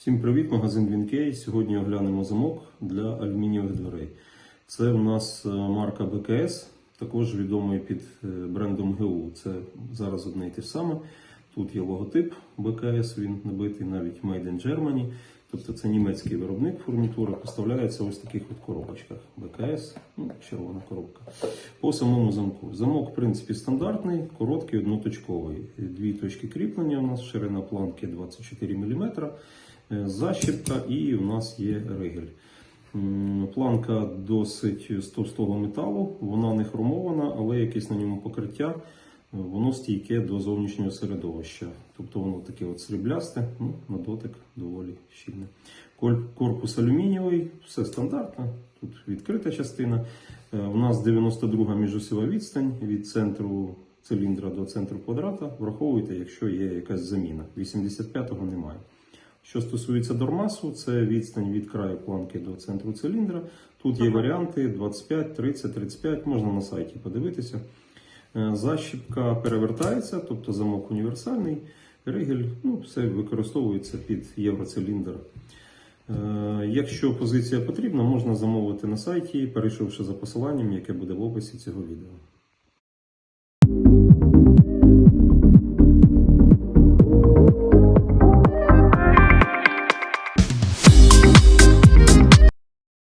Всім привіт, магазин Вінкей. Сьогодні оглянемо замок для алюмінієвих дверей. Це у нас е, марка БКС, також відомий під е, брендом ГУ. Це зараз одне і те ж саме. Тут є логотип БКС, він набитий навіть Made in Germany. Тобто це німецький виробник фурнітури, поставляється ось в таких от коробочках. БКС, ну, червона коробка. По самому замку. Замок, в принципі, стандартний, короткий, одноточковий. Дві точки кріплення у нас, ширина планки 24 мм, защіпка і у нас є ригель. Планка досить товстого металу, вона не хромована, але якесь на ньому покриття, е, воно стійке до зовнішнього середовища. Тобто воно таке от сріблясте, ну, на дотик доволі щільне. Корпус алюмінієвий, все стандартно. Тут відкрита частина. Е, У нас 92 міжосіва відстань від центру циліндра до центру квадрата. Враховуйте, якщо є якась заміна. 85-го немає. Що стосується дормасу, це відстань від краю планки до центру циліндра. Тут є варіанти 25, 30, 35, можна на сайті подивитися. Е, Защіпка перевертається, тобто замок універсальний. Ригель, ну, все використовується під євроциліндр. Е, Якщо позиція потрібна, можна замовити на сайті, перейшовши за посиланням, яке буде в описі цього відео.